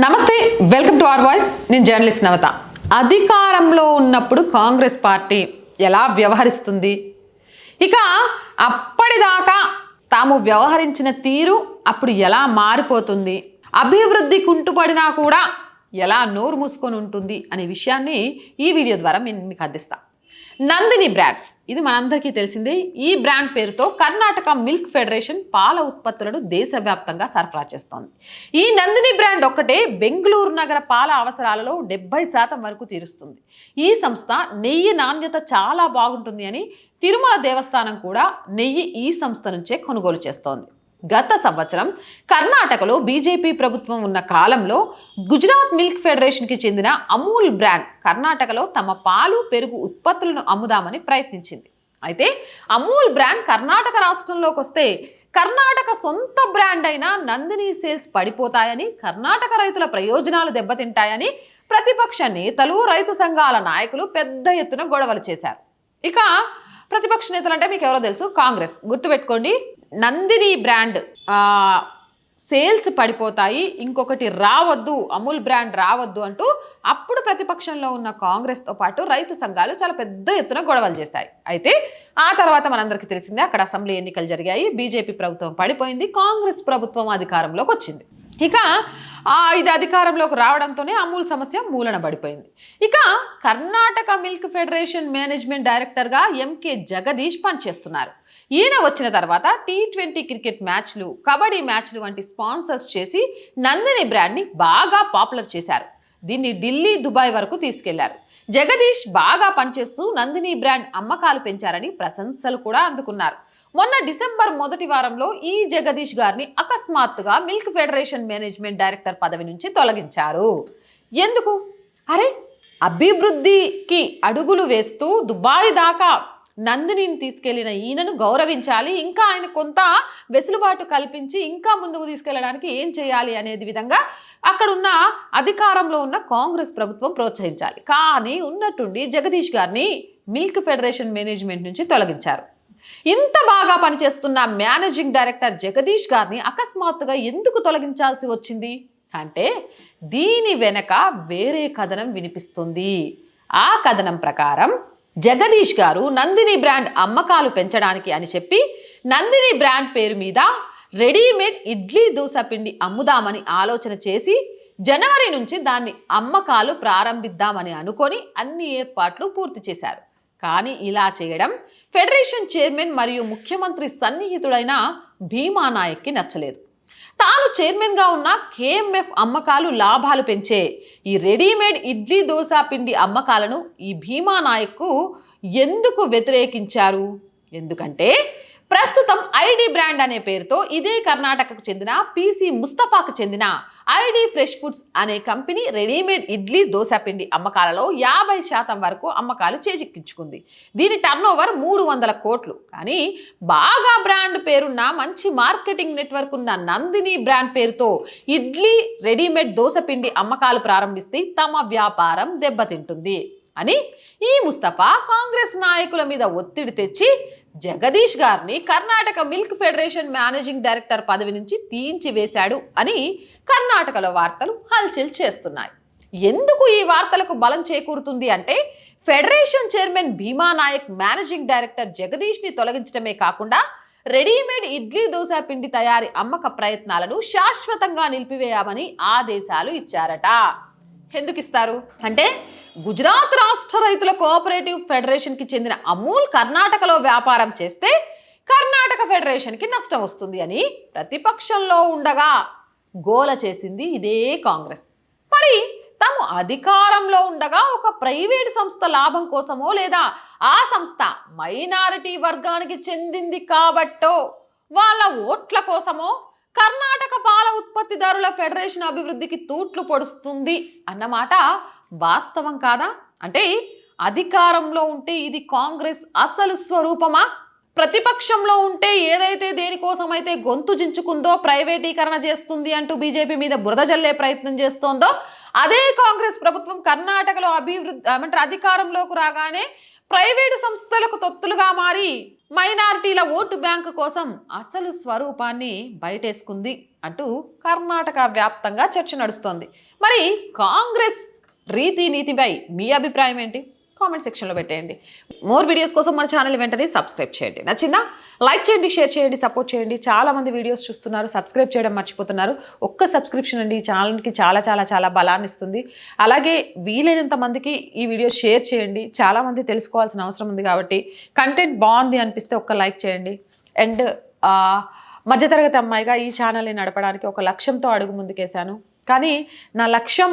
నమస్తే welcome to R voice. నేను journalist Navata. అధికారంలో ఉన్నప్పుడు కాంగ్రెస్ పార్టీ ఎలా వ్యవహరిస్తుంది? ఇక అప్పటిదాకా తాము వ్యవహరించిన తీరు అప్పుడు ఎలా మారిపోతుంది? అభివృద్ధి కుంటుపడినా కూడా ఎలా నోరు మూసుకొని ఉంటుంది అనే విషయాన్ని ఈ వీడియో ద్వారా నేను మీకు అందిస్తా. నందిని బ్రాండ్. ఇది మనందరికీ తెలిసిందే ఈ బ్రాండ్ పేరుతో కర్ణాటక మిల్క్ ఫెడరేషన్ పాల ఉత్పత్తులను దేశవ్యాప్తంగా సరఫరా చేస్తోంది. ఈ నందిని బ్రాండ్ ఒక్కటే బెంగళూరు నగర పాల అవసరాలలో డెబ్బై శాతం వరకు తీరుస్తుంది. ఈ సంస్థ నెయ్యి నాణ్యత చాలా బాగుంటుంది అని తిరుమల దేవస్థానం కూడా నెయ్యి ఈ సంస్థ నుంచే కొనుగోలు చేస్తోంది. గత సంవత్సరం కర్ణాటకలో బీజేపీ ప్రభుత్వం ఉన్న కాలంలో గుజరాత్ మిల్క్ ఫెడరేషన్కి చెందిన అమూల్ బ్రాండ్ కర్ణాటకలో తమ పాలు పెరుగు ఉత్పత్తులను అమ్ముదామని ప్రయత్నించింది. అయితే అమూల్ బ్రాండ్ కర్ణాటక రాష్ట్రంలోకి వస్తే కర్ణాటక సొంత బ్రాండ్ అయిన నందిని సేల్స్ పడిపోతాయని కర్ణాటక రైతుల ప్రయోజనాలు దెబ్బతింటాయని ప్రతిపక్ష నేతలు రైతు సంఘాల నాయకులు పెద్ద ఎత్తున గొడవలు చేశారు. ఇక ప్రతిపక్ష నేతలు అంటే మీకు ఎవరో తెలుసు కాంగ్రెస్. గుర్తుపెట్టుకోండి నందిని బ్రాండ్ సేల్స్ పడిపోతాయి. ఇంకొకటి రావద్దు అమూల్ బ్రాండ్ రావద్దు అంటూ అప్పుడు ప్రతిపక్షంలో ఉన్న కాంగ్రెస్తో పాటు రైతు సంఘాలు చాలా పెద్ద ఎత్తున గొడవలు చేశాయి. అయితే ఆ తర్వాత మనందరికీ తెలిసిందే అక్కడ అసెంబ్లీ ఎన్నికలు జరిగాయి. బీజేపీ ప్రభుత్వం పడిపోయింది కాంగ్రెస్ ప్రభుత్వం అధికారంలోకి వచ్చింది. ఇక ఆ, ఇది అధికారంలోకి రావడంతోనే అమూల్ సమస్య మూలన పడిపోయింది. ఇక కర్ణాటక మిల్క్ ఫెడరేషన్ మేనేజ్మెంట్ డైరెక్టర్గా ఎంకే జగదీష్ పనిచేస్తున్నారు. ఈయన వచ్చిన తర్వాత టీ ట్వంటీ క్రికెట్ మ్యాచ్లు కబడ్డీ మ్యాచ్లు వంటి స్పాన్సర్స్ చేసి నందిని బ్రాండ్ని బాగా పాపులర్ చేశారు. దీన్ని ఢిల్లీ దుబాయ్ వరకు తీసుకెళ్ళారు. జగదీష్ బాగా పనిచేస్తూ నందిని బ్రాండ్ అమ్మకాలు పెంచారని ప్రశంసలు కూడా అందుకున్నారు. మొన్న డిసెంబర్ మొదటి వారంలో ఈ జగదీష్ గారిని అకస్మాత్తుగా మిల్క్ ఫెడరేషన్ మేనేజ్మెంట్ డైరెక్టర్ పదవి నుంచి తొలగించారు. ఎందుకు? అరే అభివృద్ధికి అడుగులు వేస్తూ దుబాయ్ దాకా నందినిని తీసుకెళ్ళిన ఈయనను గౌరవించాలి ఇంకా ఆయన కొంత వెసులుబాటు కల్పించి ఇంకా ముందుకు తీసుకెళ్ళడానికి ఏం చేయాలి అనేది విధంగా అక్కడ ఉన్న అధికారంలో ఉన్న కాంగ్రెస్ ప్రభుత్వం ప్రోత్సహించాలి. కానీ ఉన్నట్టుండి జగదీష్ గారిని మిల్క్ ఫెడరేషన్ మేనేజ్మెంట్ నుంచి తొలగించారు. ఇంత బాగా పనిచేస్తున్న మేనేజింగ్ డైరెక్టర్ జగదీష్ గారిని అకస్మాత్తుగా ఎందుకు తొలగించాల్సి వచ్చింది? అంటే దీని వెనక వేరే కథనం వినిపిస్తుంది. ఆ కథనం ప్రకారం జగదీష్ గారు నందిని బ్రాండ్ అమ్మకాలు పెంచడానికి అని చెప్పి నందిని బ్రాండ్ పేరు మీద రెడీమేడ్ ఇడ్లీ దోశ పిండి అమ్ముదామని ఆలోచన చేసి జనవరి నుంచి దాన్ని అమ్మకాలు ప్రారంభిద్దామని అనుకొని అన్ని ఏర్పాట్లు పూర్తి చేశారు. కానీ ఇలా చేయడం ఫెడరేషన్ చైర్మన్ మరియు ముఖ్యమంత్రి సన్నిహితుడైన భీమా నాయక్కి నచ్చలేదు. తాను చైర్మన్గా ఉన్న కేఎంఎఫ్ అమ్మకాలు లాభాలు పెంచే ఈ రెడీమేడ్ ఇడ్లీ దోశ పిండి అమ్మకాలను ఈ భీమా నాయక్కు ఎందుకు వ్యతిరేకించారు? ఎందుకంటే ప్రస్తుతం ఐడి బ్రాండ్ అనే పేరుతో ఇదే కర్ణాటకకు చెందిన పీసీ ముస్తఫాకు చెందిన ఐడి ఫ్రెష్ ఫుడ్స్ అనే కంపెనీ రెడీమేడ్ ఇడ్లీ దోశ పిండి అమ్మకాలలో యాభై శాతం వరకు అమ్మకాలు చేజిక్కించుకుంది. దీని టర్నోవర్ మూడు వందల కోట్లు. కానీ బాగా బ్రాండ్ పేరున్న మంచి మార్కెటింగ్ నెట్వర్క్ ఉన్న నందిని బ్రాండ్ పేరుతో ఇడ్లీ రెడీమేడ్ దోశ పిండి అమ్మకాలు ప్రారంభిస్తే తమ వ్యాపారం దెబ్బతింటుంది. అని ఈ ముస్తఫా కాంగ్రెస్ నాయకుల మీద ఒత్తిడి తెచ్చి జగదీష్ గారిని Karnataka milk federation managing director పదవి నుంచి తీయించివేశాడు అని కర్ణాటకలో వార్తలు హల్చల్ చేస్తున్నాయి. ఎందుకు ఈ వార్తలకు బలం చేకూరుతుంది అంటే federation chairman Bhima Naik managing director జగదీష్ని తొలగించడమే కాకుండా రెడీమేడ్ ఇడ్లీ దోశ పిండి తయారీ అమ్మక ప్రయత్నాలను శాశ్వతంగా నిలిపివేయామని ఆదేశాలు ఇచ్చారట. ఎందుకు ఇస్తారు? అంటే గుజరాత్ రాష్ట్ర రైతుల కోఆపరేటివ్ ఫెడరేషన్కి చెందిన అమూల్ కర్ణాటకలో వ్యాపారం చేస్తే కర్ణాటక ఫెడరేషన్కి నష్టం వస్తుంది అని ప్రతిపక్షంలో ఉండగా గోల చేసింది ఇదే కాంగ్రెస్. మరి తాము అధికారంలో ఉండగా ఒక ప్రైవేట్ సంస్థ లాభం కోసమో లేదా ఆ సంస్థ మైనారిటీ వర్గానికి చెందింది కాబట్టో వాళ్ళ ఓట్ల కోసమో కర్ణాటక పాల ఉత్పత్తిదారుల ఫెడరేషన్ అభివృద్ధికి తూట్లు పొడుస్తుంది అన్నమాట వాస్తవం కాదా? అంటే అధికారంలో ఉంటే ఇది కాంగ్రెస్ అసలు స్వరూపమా? ప్రతిపక్షంలో ఉంటే ఏదైతే దేనికోసమైతే గొంతు జించుకుందో ప్రైవేటీకరణ చేస్తుంది అంటూ బీజేపీ మీద బురద జల్లే ప్రయత్నం చేస్తోందో అదే కాంగ్రెస్ ప్రభుత్వం కర్ణాటకలో అభివృద్ధి ఏమంటారు అధికారంలోకి రాగానే ప్రైవేటు సంస్థలకు తొత్తులుగా మారి మైనారిటీల ఓటు బ్యాంకు కోసం అసలు స్వరూపాన్ని బయటేసుకుంది అంటూ కర్ణాటక వ్యాప్తంగా చర్చ నడుస్తోంది. మరి కాంగ్రెస్ రీతి నీతిపై మీ అభిప్రాయం ఏంటి? కామెంట్ సెక్షన్లో పెట్టేయండి. మోర్ వీడియోస్ కోసం మన ఛానల్ వెంటనే సబ్స్క్రైబ్ చేయండి. నచ్చిందా? లైక్ చేయండి షేర్ చేయండి సపోర్ట్ చేయండి. చాలామంది వీడియోస్ చూస్తున్నారు సబ్స్క్రైబ్ చేయడం మర్చిపోతున్నారు. ఒక్క సబ్స్క్రిప్షన్ అండి ఈ ఛానల్కి చాలా చాలా చాలా బలాన్ని ఇస్తుంది. అలాగే వీలైనంత మందికి ఈ వీడియో షేర్ చేయండి. చాలామంది తెలుసుకోవాల్సిన అవసరం ఉంది కాబట్టి కంటెంట్ బాగుంది అనిపిస్తే ఒక్క లైక్ చేయండి. అండ్ మధ్యతరగతి అమ్మాయిగా ఈ ఛానల్ని నడపడానికి ఒక లక్ష్యంతో అడుగు ముందుకేశాను. కానీ నా లక్ష్యం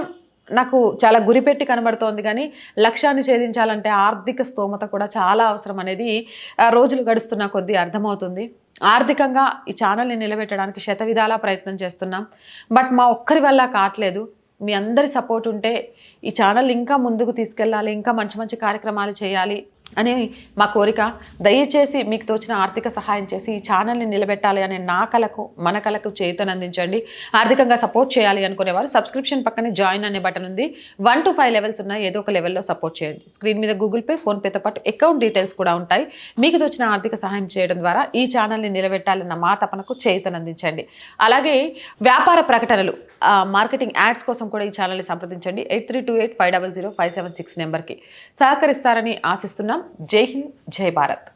నాకు చాలా గురిపెట్టి కనబడుతోంది కానీ లక్ష్యాన్ని ఛేదించాలంటే ఆర్థిక స్తోమత కూడా చాలా అవసరం అనేది రోజులు గడుస్తున్న కొద్దీ అర్థమవుతుంది. ఆర్థికంగా ఈ ఛానల్ని నిలబెట్టడానికి శతవిధాలా ప్రయత్నం చేస్తున్నాం. బట్ మా ఒక్కరి వల్ల కావట్లేదు. మీ అందరి సపోర్ట్ ఉంటే ఈ ఛానల్ ఇంకా ముందుకు తీసుకెళ్ళాలి ఇంకా మంచి మంచి కార్యక్రమాలు చేయాలి. అని మా కోరిక. దయచేసి మీకు తోచిన ఆర్థిక సహాయం చేసి ఈ ఛానల్ని నిలబెట్టాలి అనే నా కలకు మన కలకు చేతనందించండి. ఆర్థికంగా సపోర్ట్ చేయాలి అనుకునేవారు సబ్స్క్రిప్షన్ పక్కనే జాయిన్ అనే బటన్ ఉంది. వన్ టు ఫైవ్ లెవెల్స్ ఉన్నాయి ఏదో ఒక లెవెల్లో సపోర్ట్ చేయండి. స్క్రీన్ మీద గూగుల్ పే ఫోన్పేతో పాటు అకౌంట్ డీటెయిల్స్ కూడా ఉంటాయి. మీకు తోచిన ఆర్థిక సహాయం చేయడం ద్వారా ఈ ఛానల్ని నిలబెట్టాలన్న మా తపనకు చేతనందించండి. అలాగే వ్యాపార ప్రకటనలు మార్కెటింగ్ యాడ్స్ కోసం కూడా ఈ ఛానల్ని సంప్రదించండి. Eight three two eight five double zero five seven six నెంబర్కి సహకరిస్తారని ఆశిస్తున్నాం. జై హింద్ జై భారత్